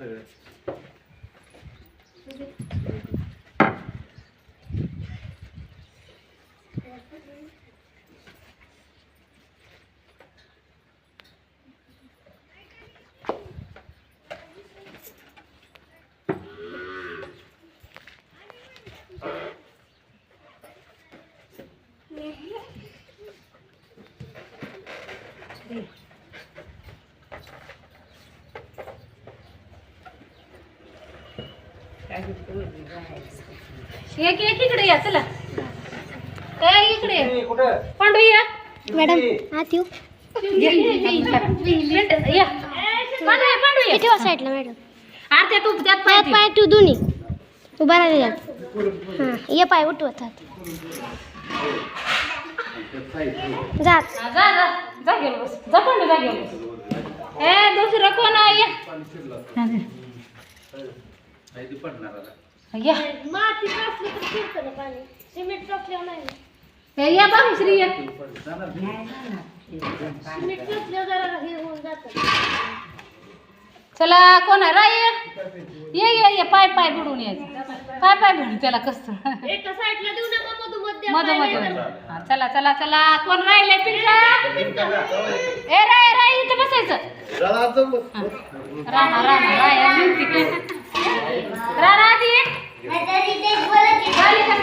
Yeah. एक एक इकडे या चला. ए इकडे पांडू या. मॅडम आत येऊ ये. पांडू ये पांडू ये. साईडला मॅडम. आरत्या तू त्यात पाय पाय तू दोन्ही. उभा राहिला हां ये पाय उठवत हात जा. जा जा. गेलो बस. जा पांडू जा गेलो ए दुसरं कोण आहे? नाही ते पडणार आता. या. माती टाकली तर फिरतं ना पाणी. सिमेंट टाकल्यावर नाही. ए, या बाबूश्री या जाणार नाही. सिमेंट टाकल्यावर जरा हे होऊन जातं. चला कोण आहे? राय ये. ये ये पाय पाय बुडून यायचं पाय पाय बुडून त्याला कसं? एका साईडला देऊ नका मधू मध्ये मध्ये हा, चला चला चला. कोण राहिले पिंका? पिंका जा, जाऊ दे. ए राय राय इथं बसायचं. रामा रामा राय म्हणते की. राणा आधी ये. झाली का सगळी? चला, चला, या. हो ना कसरत जा दोघी. हा, चला, बसा सगळी, बसा तिथं. आपल्या इकडून काढा आता.